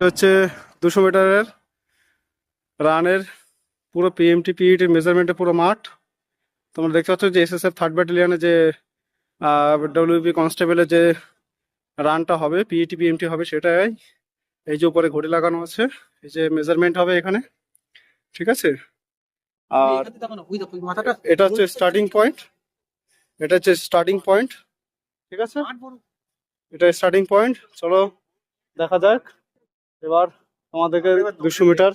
হচ্ছে দুশো মিটারের রানের পুরো পিএমটি পিইটির মেজারমেন্টে পুরো মাঠ। তোমরা দেখতে পাচ্ছ যে এসএসএফ থার্ড ব্যাটালিয়নে যে ডব্লিউপি কনস্টেবলের যে রানটা হবে পিইটি পিএমটি হবে সেটাই এই যে উপরে ঘড়ি লাগানো আছে, এই যে মেজারমেন্ট হবে এখানে, ঠিক আছে? আর এটা হচ্ছে স্টার্টিং পয়েন্ট এটা হচ্ছে স্টার্টিং পয়েন্ট ঠিক আছে? এটা স্টার্টিং পয়েন্ট চলো দেখা যাক। এবার তোমাদেরকে দুশো মিটার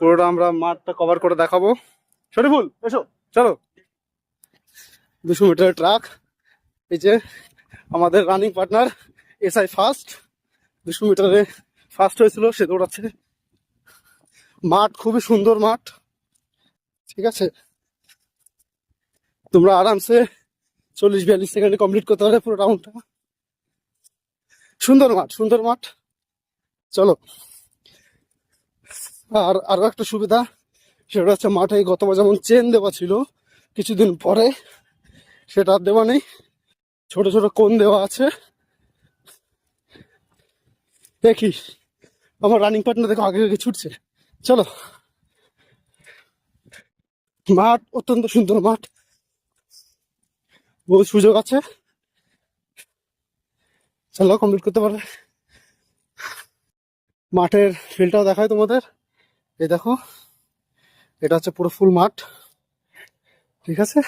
পুরোটা আমরা মাঠটা কভার করে দেখাবো। শরীফুল এসো। চলো। দুশো মিটারের ট্রাক এই যে আমাদের রানিং পার্টনার এসআই ফার্স্ট দুশো মিটারে ফার্স্ট হয়েছিল সে দৌড়াচ্ছে। মাঠ খুবই সুন্দর মাঠ। ঠিক আছে? তোমরা আরামসে চল্লিশ বিয়াল্লিশ সেকেন্ডে কমপ্লিট করতে পারবে পুরো রাউন্ডটা সুন্দর মাঠ সুন্দর মাঠ। চলো। আর, আরও একটা সুবিধা, সেটা হচ্ছে মাঠে গতবার যেমন চেন দেওয়া ছিল, কিছুদিন পরে সেটা আর দেওয়া নেই। ছোট ছোট কোন দেওয়া আছে। দেখি, আমার রানিং পার্টনার দেখো, আগে আগে ছুটছে। চলো। মাঠ, অত্যন্ত সুন্দর মাঠ। বহু সুযোগ আছে। চলো কমপ্লিট করতে পারবে মাঠের ফিল্ডটাও দেখায় তোমাদের। এই দেখো এটা হচ্ছে পুরো ফুল মাঠ। ঠিক আছে?